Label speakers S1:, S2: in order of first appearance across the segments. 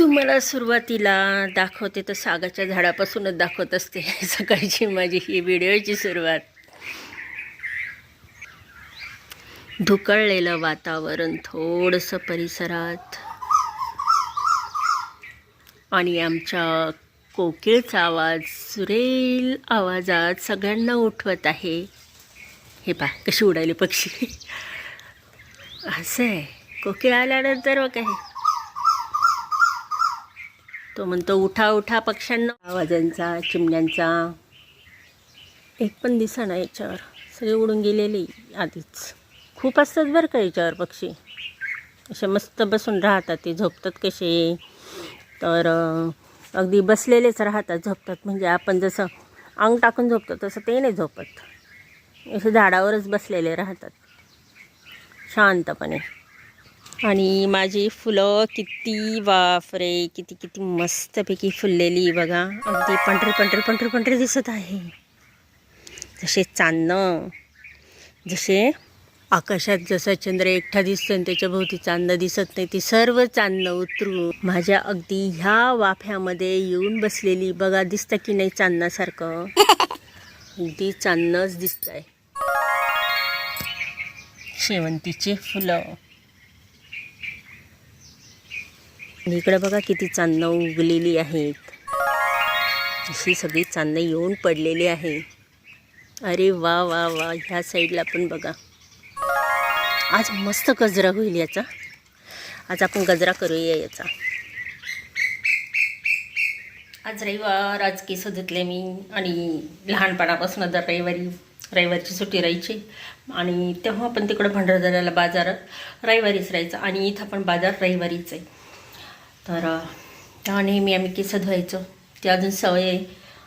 S1: तुम्हाला सुरुवातीला दाखवते तर सागाच्या झाडापासूनच दाखवत असते. सकाळची माझी ही व्हिडिओची सुरुवात. धुकळलेलं वातावरण थोडंसं परिसरात. आणि आमच्या कोकिळचा आवाज सुरेल आवाजात सगळ्यांना उठवत आहे. हे पा कशी उडाली पक्षी. असं आहे. कोकिळ आल्यानंतर मग काय? तो म्हणतो उठा उठा पक्ष्यांना. आवाजांचा चिमण्यांचा. एक पण दिसा ना याच्यावर. सगळे उडून गेलेले आधीच. खूप असतात बरं का याच्यावर पक्षी. असे मस्त बसून राहतात ते झोपतात कसे. तर अगदी बसलेलेच राहतात झोपतात. म्हणजे आपण जसं अंग टाकून झोपतो तसं ते नाही झोपत. असे झाडावरच बसलेले राहतात. शांतपणे. आणि माझी फुलं किती वाफरे किती किती मस्तपैकी फुललेली बघा. अगदी पंढरे पंढरे पंढरे पंढरे दिसत आहे. जसे चांदणं जसे आकाशात जसा चंद्र एकटा दिसतो आणि त्याच्या भोवती चांदणं दिसत नाही ती सर्व चांदणं उतरून माझ्या अगदी ह्या वाफ्यामध्ये येऊन बसलेली. बघा दिसतं की नाही चांदणासारखं? अगदी चांदणंच दिसतंय. शेवंतीचे फुलं आणि इकडे बघा किती चांदणं उगलेली आहेत. अशी सगळी चांदणं येऊन पडलेली आहे. अरे वा वा वा ह्या साईडला पण बघा. आज मस्त गजरा होईल याचा. आज आपण गजरा करूया याचा. आज रविवार आज केस धुतले मी आणि लहानपणापासून दर रविवारी रविवारची सुट्टी राहायची. आणि तेव्हा पण तिकडं भंडारदऱ्याला बाजार रविवारीच राहायचं आणि इथं पण बाजार रविवारीच आहे. तर त्या नेहमी आम्ही केस धुवायचो. ते अजून सवय आहे.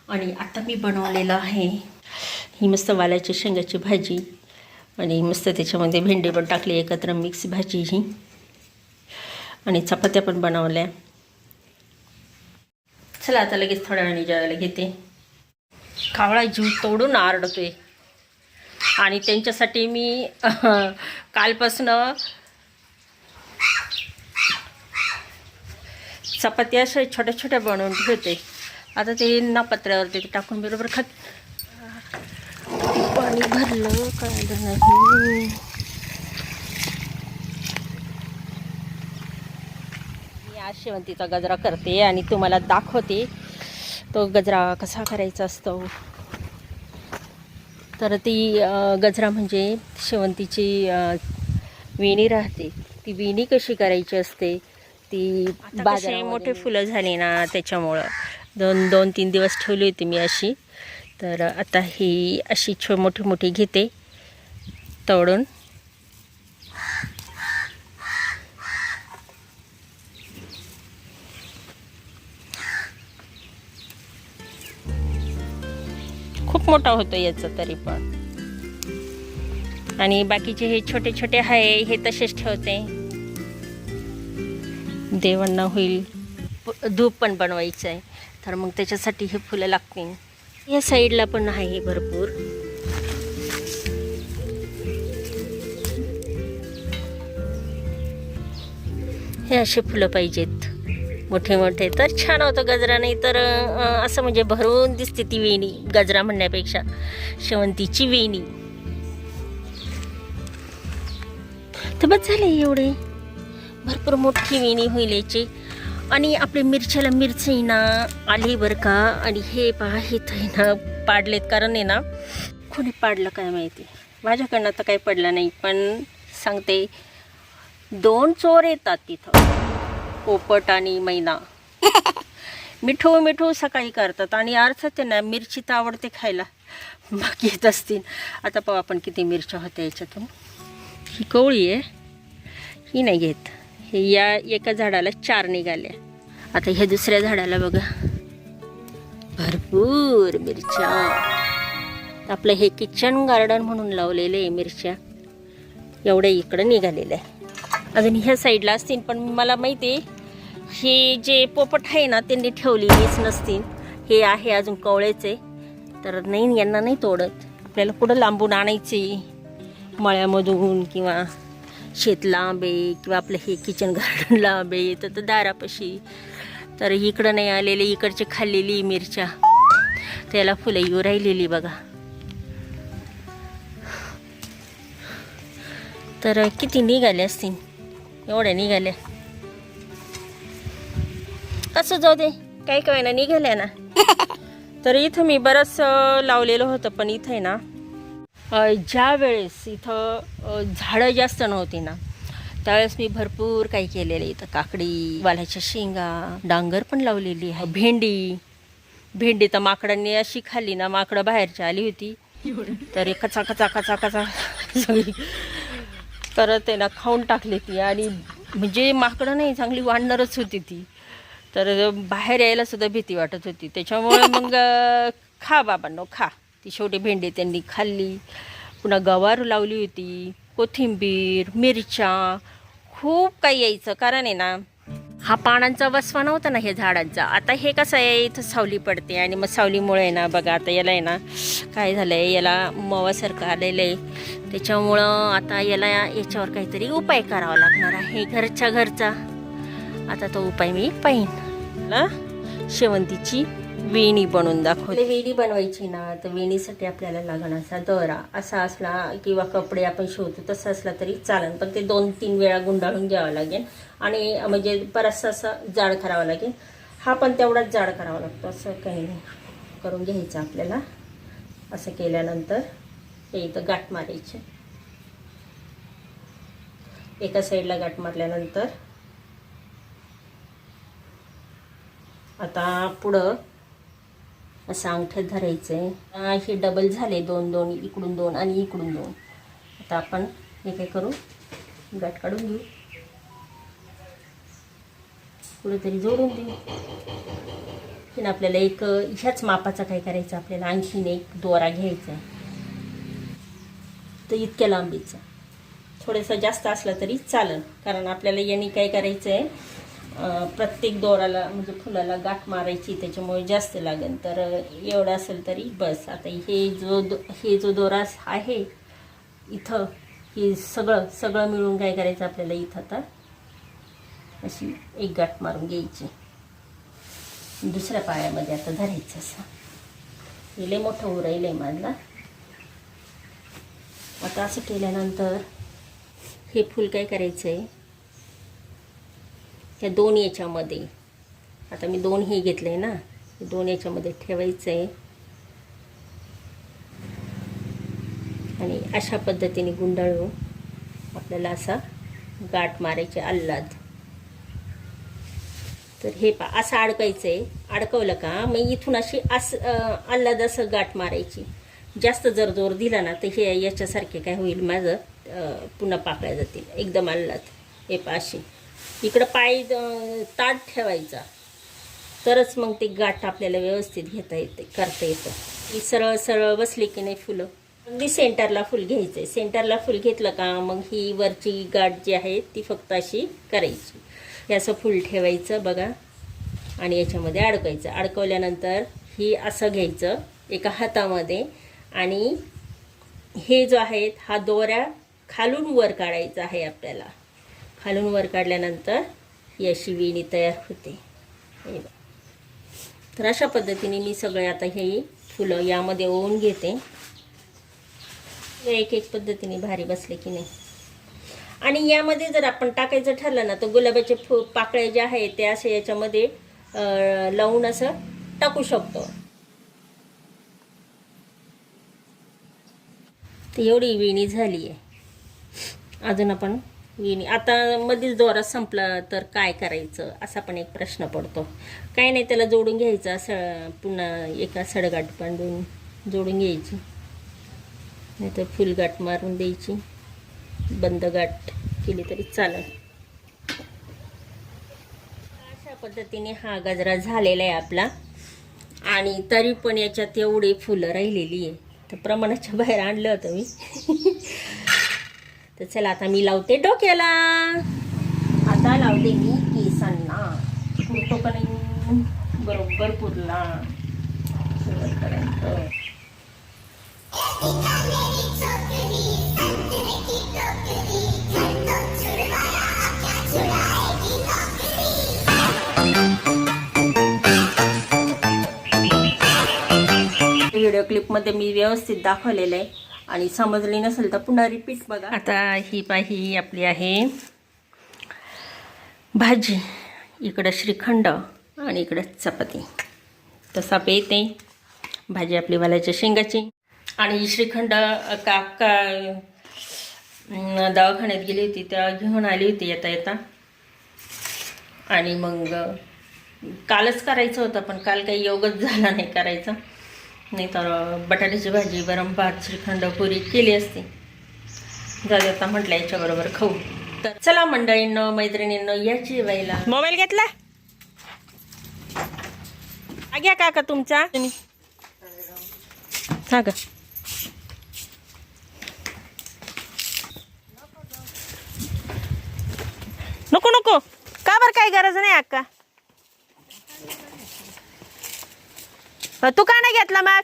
S1: आणि आता मी बनवलेलं आहे. ही मस्त वालाची शेंगाची भाजी. आणि मस्त त्याच्यामध्ये भेंडी पण टाकली एकत्र मिक्स भाजी ही. आणि चपात्या पण बनवल्या. चला आता लगेच थोड्या वेळाने जेवायला घेते. कावळा जीव तोडून आरडतोय. आणि त्यांच्यासाठी मी कालपासनं चपात्या अशा छोट्या छोट्या बनवून ठेवते आता ते नापत्र्यावरती ते टाकून बरोबर खात. पाणी भरलं कळलं नाही मी आज शेवंतीचा गजरा करते आणि तुम्हाला दाखवते तो गजरा कसा करायचा असतो. तर ती गजरा म्हणजे शेवंतीची विणी वेणी राहते. ती वेणी कशी करायची असते ती बाजारामध्ये. मोठे फुलं झाली ना त्याच्यामुळं. दोन दोन तीन दिवस ठेवली होती मी अशी. तर आता ही अशी छो मोठी मोठी घेते. तोडून. खूप मोठा होतो याचं तरी पण. आणि बाकीचे हे छोटे छोटे आहे हे तसेच ठेवते. देवांना होईल. प- धूप पण बनवायचं आहे. तर मग त्याच्यासाठी हे फुलं लागतील. या साईडला पण आहे भरपूर. हे असे फुलं पाहिजेत. मोठे मोठे. तर छान होतं गजरा. नाही तर असं म्हणजे भरून दिसते ती वेणी गजरा म्हणण्यापेक्षा. शेवंतीची वेणी. तर बस झाले एवढे. भरपूर मोठी वेणी होईल याची. आणि आपल्या मिरच्याला मिरची ना आली बरं का? आणि हे पहा हे तर ना पाडलेत. कारण आहे ना कोणी पाडलं काय माहिती? माझ्याकडनं तर काही पडलं नाही पण सांगते दोन चोर येतात तिथं. पोपट आणि मैना. मिठू मिठू सकाळी करतात. आणि अर्थात त्यांना मिरची तर आवडते खायला. मग येत असतील. आता पाहू आपण किती मिरच्या होत्या याच्यातून. ही कोळी आहे. ही नाही घेत. या एका झाडाला चार निघाल्या आता ह्या दुसऱ्या झाडाला बघा. भरपूर मिरच्या. आपलं हे किचन गार्डन म्हणून लावलेले आहे मिरच्या. एवढ्या इकडं निघालेल्या आहे अजून ह्या साईडला असतील पण मला माहिती आहे हे जे पोपट आहे ना त्यांनी ठेवलेलीच नसतील. हे आहे अजून कवळेचे. तर नाही यांना नाही तोडत. आपल्याला कुठं लांबून आणायचे? मळ्यामधून किंवा शेत लांब किंवा आपलं हे किचन गार्डन लांब तर तर दारापाशी. तर इकडं नाही आलेले इकडची खाल्लेली मिरच्या. त्याला फुलं येऊ राहिलेली बघा. तर किती निघाले असतील? एवढ्या निघाल्या. असं जाऊ दे काही काय ना निघाल्या ना. तर इथं मी बरंच लावलेलं होतं पण इथं आहे ना ज्या वेळेस इथं झाडं जास्त नव्हती ना त्यावेळेस मी भरपूर काही केलेलं इथं काकडी वालाच्या शेंगा डांगर पण लावलेली आहे. भेंडी भेंडी तर माकडांनी अशी खाल्ली ना माकडं बाहेरची आली होती. तर कचा कचा कचा कचा सगळी. तर ते ना खाऊन टाकली ती आणि म्हणजे माकडं नाही चांगली वाढणारच होती ती. तर बाहेर यायला सुद्धा भीती वाटत होती. त्याच्यामुळे मग खा बाबांनो खा. ती शेवटी भेंडी त्यांनी खाल्ली. पुन्हा गवार लावली होती कोथिंबीर मिरच्या खूप काही यायचं. कारण आहे ना हा पानांचा वसवा नव्हता ना हे झाडांचा. आता हे कसं आहे इथं सावली पडते आणि मग सावलीमुळे आहे ना बघा आता याला आहे ना काय झालं आहे याला मवासारखं आलेलं आहे. त्याच्यामुळं आता याला याच्यावर काहीतरी उपाय करावा लागणार आहे घरच्या घरचा. आता तो उपाय मी पाहिन. ना शेवंतीची वेणी बनवून दाखवते वेणी बनवायची ना तर वेणीसाठी आपल्याला लागणार असा दोरा. असा असला किंवा कपडे आपण शिवतो तसं असला तरी चालेल पण ते दोन तीन वेळा गुंडाळून घ्यावं लागेल. आणि म्हणजे बराचसा असा जाड करावं लागेल. हा पण तेवढाच जाड करावा लागतो. असं काही नाही. करून घ्यायचं आपल्याला. असं केल्यानंतर हे इथं गाठ मारायची. एका साईडला गाठ मारल्यानंतर आता पुढं असं अंगठ्यात धरायचं आहे हे डबल झाले दोन दोन इकडून दोन आणि इकडून दोन. आता आपण हे काय करू? गाठ काढून घेऊ. कुठेतरी जोडून देऊ. पण आपल्याला एक ह्याच मापाचा काय करायचं आपल्याला? आणखीन एक दोरा घ्यायचा आहे तर इतक्या लांबीचा. थोडासा जास्त असला तरी चालेल. कारण आपल्याला यांनी काय करायचं आहे प्रत्येक दोराला म्हणजे फुलाला गाठ मारायची त्याच्यामुळे जास्त लागेल. तर एवढं असेल तरी बस. आता हे जो दो हे जो दोरा आहे इथं हे सगळं सगळं मिळून काय करायचं आपल्याला इथं आता? अशी एक गाठ मारून घ्यायची. दुसऱ्या पायामध्ये आता धरायचं असं. हे मोठं उराईल आहे माझला आता असं केल्यानंतर हे फूल काय करायचं आहे त्या दोन याच्यामध्ये. आता मी दोन हे घेतले आहे ना दोन याच्यामध्ये ठेवायचं आहे आणि अशा पद्धतीने गुंडाळून आपल्याला असा गाठ मारायचे आल्हाद. तर हे पा असं अडकायचं आहे अडकवलं का? मग इथून अशी असं आल्हाद असं गाठ मारायची. जास्त जर जोर दिला ना तर हे याच्यासारखे काय होईल? माझं पुन्हा पाकळ्या जातील. एकदम आल्हाद. हे पा अशी. इकडं पाय ताट ठेवायचा. तरच मग ते गाठ आपल्याला व्यवस्थित घेता येते करता येतं. ही सरळ सरळ बसली की नाही फुलं? अगदी सेंटरला फुल घ्यायचं आहे सेंटरला फुल घेतलं का मग ही वरची गाठ जी आहे ती फक्त अशी करायची. हे असं फुल ठेवायचं बघा. आणि याच्यामध्ये अडकायचं अडकवल्यानंतर ही असं घ्यायचं एका हातामध्ये. आणि हे जो आहेत हा दोऱ्या खालून वर काढायचा आहे आपल्याला. खालून वर काढल्यानंतर ही अशी वेणी तयार होते. हे तर अशा पद्धतीने मी सगळे आता हे फुलं यामध्ये ओवून घेते. एक एक पद्धतीने भारी बसले की नाही. आणि यामध्ये जर आपण टाकायचं ठरलं ना तर गुलाबाचे फु पाकळ्या ज्या आहेत त्या असे याच्यामध्ये लावून असं टाकू शकतो. तर एवढी वेणी झाली आहे अजून आपण येणे आता मध्येच दोरा संपला तर काय करायचं असा पण एक प्रश्न पडतो. काय नाही त्याला जोडून घ्यायचा स पुन्हा एका सडगाठ बांधून जोडून घ्यायची. नाही तर फुलगाठ मारून द्यायची. बंद गाठ केली तरी चालेल. अशा पद्धतीने हा गजरा झालेला आहे आपला. आणि तरी पण याच्यात एवढी फुलं राहिलेली आहे. तर प्रमाणाच्या बाहेर आणलं होतं मी. तर चला आता मी लावते डोक्याला. आता लावते मी केसांना. पुरतो पण बरोबर पुरला. व्हिडिओ क्लिपमध्ये मी व्यवस्थित दाखवलेलं आहे. आणि समजली नसेल तर पुन्हा रिपीट बघा. आता ही पाही आपली आहे. भाजी इकडं श्रीखंड आणि इकडं चपाती. तसा पेते भाजी आपली वालाच्या शेंगाची. आणि श्रीखंड काका दवाखान्यात गेली होती तेव्हा घेऊन आली होती येता येता. आणि मग कालच करायचं होतं पण काल काही योगच झाला नाही करायचा. नाही तर बटाट्याची भाजी गरम भात श्रीखंड पुरी केली असती. जाऊ आता म्हटलं याच्याबरोबर खाऊ. तर चला मंडळींनो मैत्रिणींनो या जेवायला. मोबाईल घेतला? घ्या काका तुमचा. हा का नको नको. का बरं काही गरज नाही अक्का? तू का नाही घेतला मग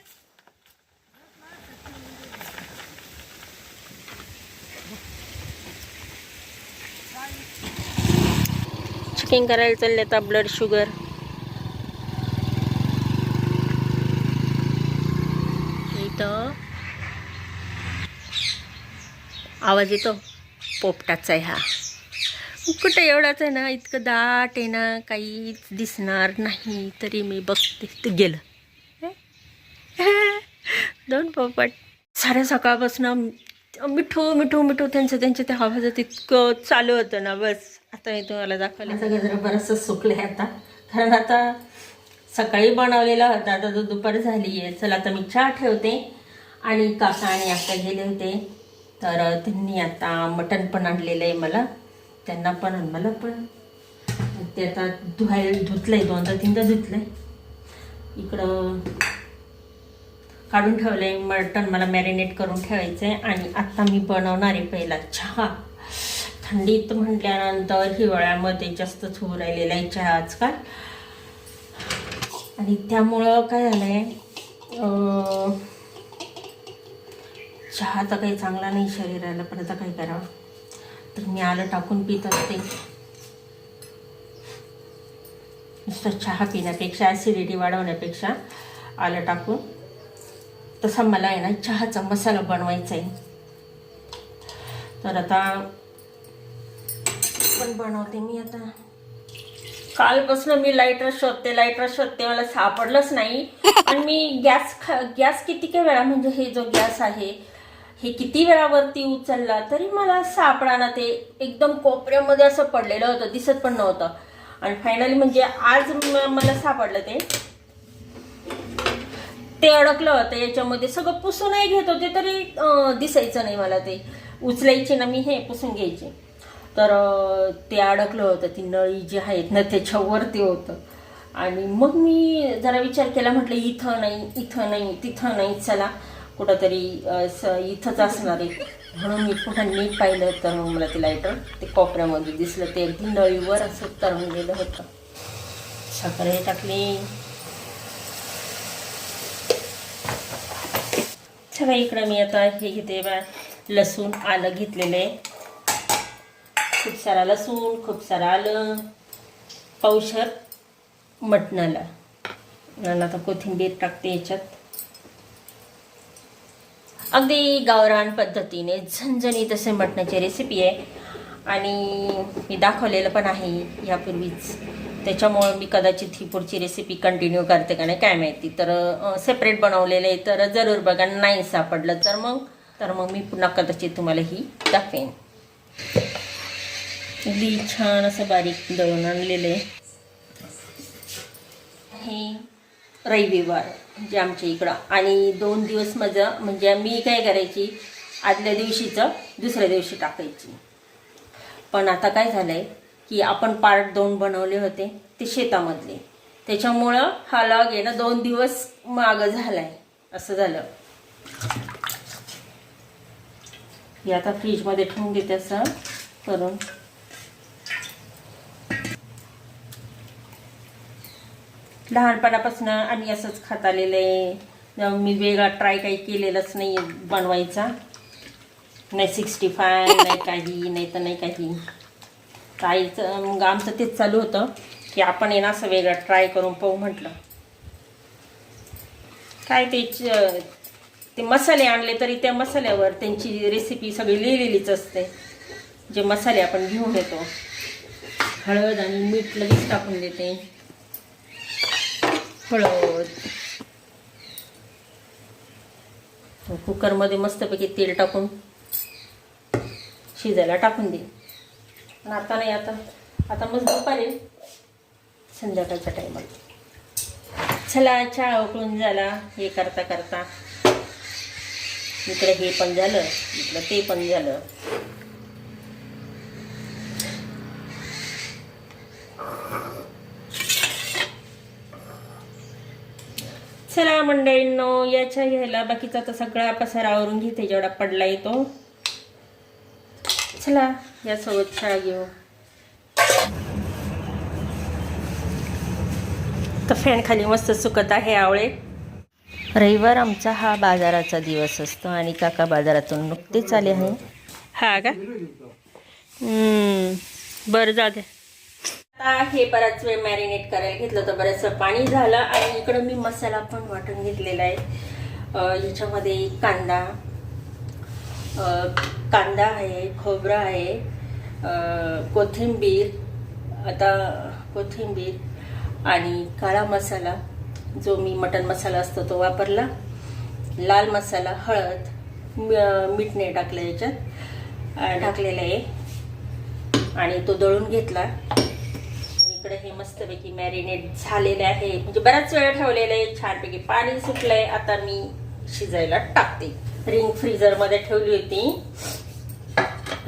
S1: चेकिंग करायला चालले आता ब्लड शुगर इथं. आवाज येतो? पोपटाचा आहे हा. कुठं एवढाच आहे ना इतकं दाट आहे ना काहीच दिसणार नाही तरी मी बघते ते गेलं. दोन पोपट. साऱ्या सकाळपासून मिठू मिठू मिठू त्यांचं त्यांच्या त्या आवाजात इतकं चालू होतं ना बस. आता मी तुम्हाला दाखवलं. सगळं जरा बरंचसं सुकलं आहे आता. कारण आता सकाळी बनवलेला होता आता तो दुपार झाली आहे चला आता मी चहा ठेवते आणि काका आणि आका गेले होते. तर त्यांनी आता मटण पण आणलेलं आहे मला. त्यांना पण आणि मला पण. ते आता धुवायला धुतलं आहे दोनदा तीनदा धुतलं आहे इकडं काढून ठेवले मटण मला मॅरिनेट करून ठेवायचं आहे आणि आत्ता मी बनवणार आहे पहिला चहा. थंडीत म्हटल्यानंतर हिवाळ्यामध्ये जास्तच होऊ राहिलेला आहे चहा आजकाल. आणि त्यामुळं काय झालं आहे चहा तर काही चांगला नाही शरीराला पण आता काय करावं? तर मी आलं टाकून पित असते. नुसतं चहा पिण्यापेक्षा ॲसिडिटी वाढवण्यापेक्षा आलं टाकून. तसा मला आहे ना चहाचा मसाला बनवायचा आहे तर आता पण बनवते मी आता. कालपासून मी लाईटर शोधते लाईटर शोधते मला सापडलंच नाही. आणि मी गॅस खा गॅस किती काय वेळा म्हणजे हे जो गॅस आहे हे किती वेळावरती उचलला तरी मला सापडा ना ते. एकदम कोपऱ्यामध्ये असं पडलेलं होतं दिसत पण नव्हतं. आणि फायनली म्हणजे आज मला सापडलं ते. ते अडकलं होतं याच्यामध्ये सगळं पुसूनही घेत होते तरी दिसायचं नाही मला ते. उचलायचे ना मी हे पुसून घ्यायचे. तर ते अडकलं होतं ती नळी जी आहेत ना त्याच्यावरती होतं. आणि मग मी जरा विचार केला म्हटलं इथं नाही इथं नाही तिथं नाही चला. कुठंतरी इथंच असणार आहे. म्हणून मी पुन्हा नीट पाहिलं तर मग मला ते लायटर ते कोपऱ्यामध्ये दिसलं. ते अगदी नळीवर असं तरून गेलं होतं. साखर हे टाकली. सगळं इकडं मी आता हे घेते बा लसूण आलं घेतलेलं आहे. खूप सारा लसूण खूप सारं आलं. पावशर मटणाला. आणि आता कोथिंबीर टाकते याच्यात. अगदी गावरान पद्धतीने झणझणीत असे मटणाची रेसिपी आहे. आणि मी दाखवलेलं पण आहे यापूर्वीच. त्याच्यामुळं मी कदाचित ही पुढची रेसिपी कंटिन्यू करते का नाही काय माहिती. तर सेपरेट बनवलेलं आहे तर जरूर बघा नाही सापडलं तर मग तर मग मी पुन्हा कदाचित तुम्हाला ही दाखवेन. अगदी छान असं बारीक दळून आणलेलं आहे. हे रविवार म्हणजे आमच्या इकडं. आणि दोन दिवस माझं म्हणजे मी काय करायची आदल्या दिवशीचं दुसऱ्या दिवशी टाकायची. पण आता काय झालं आहे की आपण पार्ट दोन बनवले होते ते शेतामधले. त्याच्यामुळं हा लॉग आहे ना दोन दिवस मागं झाला आहे असं झालं. हे आता फ्रीजमध्ये ठेवून देते असं करून. लहानपणापासून आम्ही असंच खात आलेलं. आहे मी वेगळा ट्राय काही केलेलाच नाही बनवायचा. नाही सिक्स्टी फाय नाही काही नाही तर नाही काही. ताईचं मग आमचं तेच चालू होतं की आपण येणार ना असं वेगळं ट्राय करून पाहू म्हटलं. काय ते च- ते मसाले आणले तरी त्या मसाल्यावर त्यांची रेसिपी सगळी लिहिलेलीच असते. जे मसाले आपण घेऊन येतो. हळद आणि मीठ लगेच टाकून देते. हळद. कुकरमध्ये मस्तपैकी तेल टाकून शिजायला टाकून दे. पण आता नाही आता आता मग दुपारी संध्याकाळच्या टायमाला चला चहा उकळून झाला. हे करता करता. इकडं हे पण झालं इकडं ते पण झालं. चला मंडळींनो याच्या घ्यायला बाकीचा तर सगळा पसारा आवरून घेते जेवढा पडला येतो चला यासोबत चहा घेऊ. तर फॅन खाली मस्त सुकत आहे आवळे. रविवार आमचा हा बाजाराचा दिवस असतो आणि काका बाजारातून नुकतेच आले आहे. हा का? बरं जा आता हे बराच वेळ मॅरिनेट करायला घेतलं तर बरंचसं पाणी झालं आणि इकडं मी मसाला पण वाटून घेतलेला आहे. अं, याच्यामध्ये कांदा कांदा आहे खोबरं आहे कोथिंबीर आता कोथिंबीर आणि काळा मसाला जो मी मटन मसाला असतो तो वापरला. लाल मसाला हळद म- मीठ नाही टाकलं याच्यात. अं, टाकलेलं आहे. आणि तो दळून घेतला. इकडे हे मस्तपैकी मॅरिनेट झालेले आहे. म्हणजे बराच वेळ ठेवलेलं आहे. छानपैकी पाणी सुटलंय. आता मी शिजायला टाकते. रिंग फ्रीजरमध्ये ठेवली होती.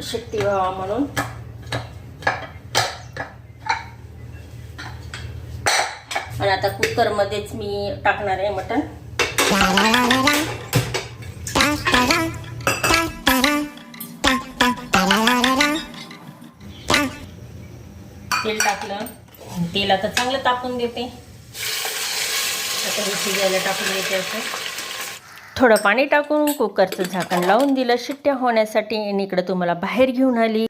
S1: शक्ती व्हावा म्हणून. आणि आता कुकरमध्येच मी टाकणार आहे मटण. तेल टाकलं. तेल आता चांगलं तापून देते. आता हे शिजायला टाकून देते असं. थोडं पाणी टाकून कुकरचं झाकण लावून दिलं. शिट्ट्या होण्यासाठी आणि इकडं तुम्हाला बाहेर घेऊन आली.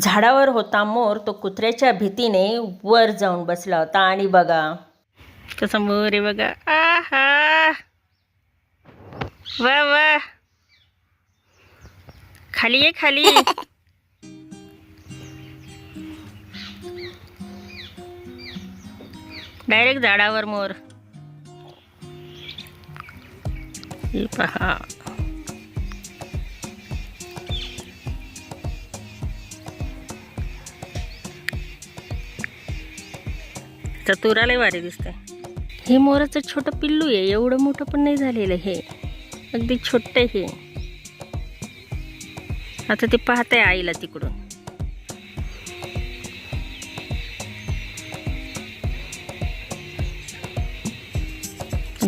S1: झाडावर होता मोर तो कुत्र्याच्या भीतीने वर जाऊन बसला होता. आणि बघा तसं मोर आहे बघा. आहा! वा वा! खाली आहे खाली. डायरेक्ट झाडावर मोर. हे पहा चतुरालय वारी दिसतंय. हे मोराचं छोटं पिल्लू आहे एवढं मोठं पण नाही झालेलं हे. अगदी छोटं हे. आता ते पाहत आहे आईला तिकडून.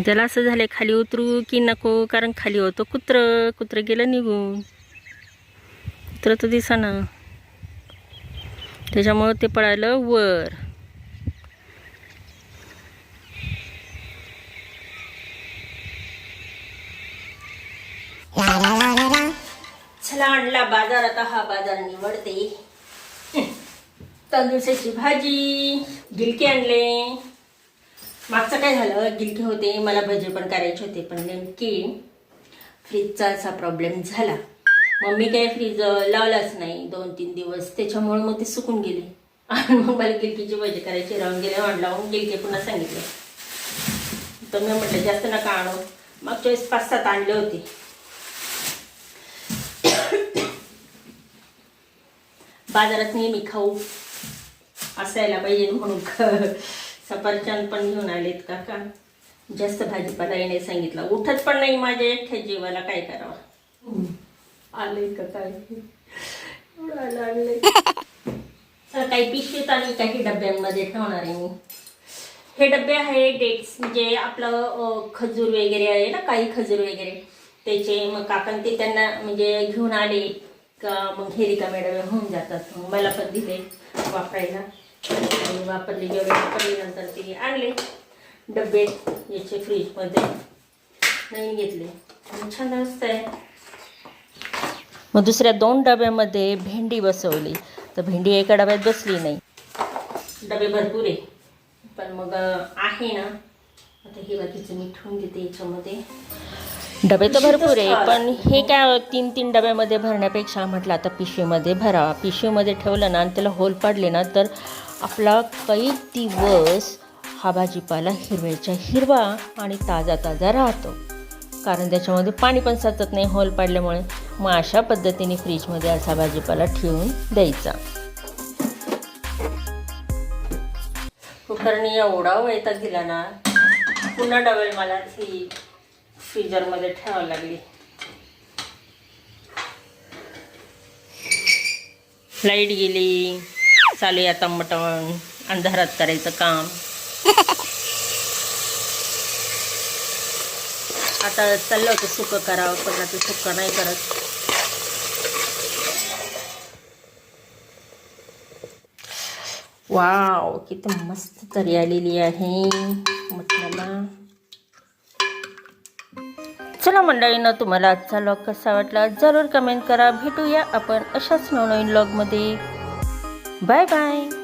S1: त्याला असं झालंय खाली उतरू की नको? कारण खाली होतो. कुत्रं कुत्रं गेलं निघून. कुत्रं तर दिसाना त्याच्यामुळं ते पळालं वर. चला आणला बाजार आता हा बाजार निवडते. तांदूळशाची भाजी गिलके आणले. मागचं काय झालं? गिलके होते मला भजे पण करायचे होते पण नेमकी फ्रीजचा असा प्रॉब्लेम झाला. मग मी काय फ्रीज लावलाच नाही दोन तीन दिवस. त्याच्यामुळे मग ते सुकून गेले. आणि मग मला गिलकीची भजी करायची राहून गेले म्हटलं लावून गिलके पुन्हा सांगितले. तर मी म्हटलं जास्त नका आणू. मागच्या वेळेस पाच सात आणले होते. बाजारात नेहमी खाऊ असायला पाहिजे म्हणून. सफरचंद पण घेऊन आलेत काका. जास्त भाजीपालाही नाही सांगितला. उठत पण नाही माझ्या एकट्या जीवाला. काय करावं? आले का काय आणलंय. तर काही पिशवीत आणि काही डब्यांमध्ये ठेवणार आहे मी. हे डबे आहे डेट्स. म्हणजे आपलं खजूर वगैरे आहे ना काही खजूर वगैरे. त्याचे मग काकां ते त्यांना म्हणजे घेऊन आले का मग हे रिकामे डबे होऊन जातात. मग मला पण दिले वापरायला. आणि वापरले जेवढे वापरले नंतर ते आणले. डबे याचे फ्रीजमध्ये. नवीन घेतले. आणि छान असतंय मग दुसऱ्या दोन डब्यामध्ये भेंडी बसवली. तर भेंडी एका डब्यात बसली नाही. डबे भरपूर आहे. पण मग आहे ना. आता हे बाकीचं मी ठेवून देते याच्यामध्ये. डबे तर भरपूर आहे पण हे काय तीन तीन डब्यामध्ये भरण्यापेक्षा म्हटलं आता पिशवीमध्ये भरा पिशवीमध्ये ठेवलं ना आणि त्याला होल पाडले ना तर आपला काही दिवस हा भाजीपाला हिरव्याच्या हिरवा आणि ताजा ताजा राहतो. कारण त्याच्यामध्ये पाणी पण साचत नाही होल पाडल्यामुळे. मग अशा पद्धतीने फ्रीजमध्ये असा भाजीपाला ठेवून द्यायचा. कुकरने एवढा वैताग दिला ना पुन्हा डबल मला ती फ्रीजरमध्ये ठेवावी लागली. लाइट गेली. चालू आहे आता मटण. अंधारात करायचं काम. आता चाललं होतं सुकं करावं पण आता सुकं नाही करत. वाव किती मस्त तरी आलेली आहे मटणाला. चला मंडळीनं तुम्हाला आजचा लॉग कसा वाटला? जरूर कमेंट करा. भेटूया आपण अशाच नवनवीन लॉगमध्ये Bye bye.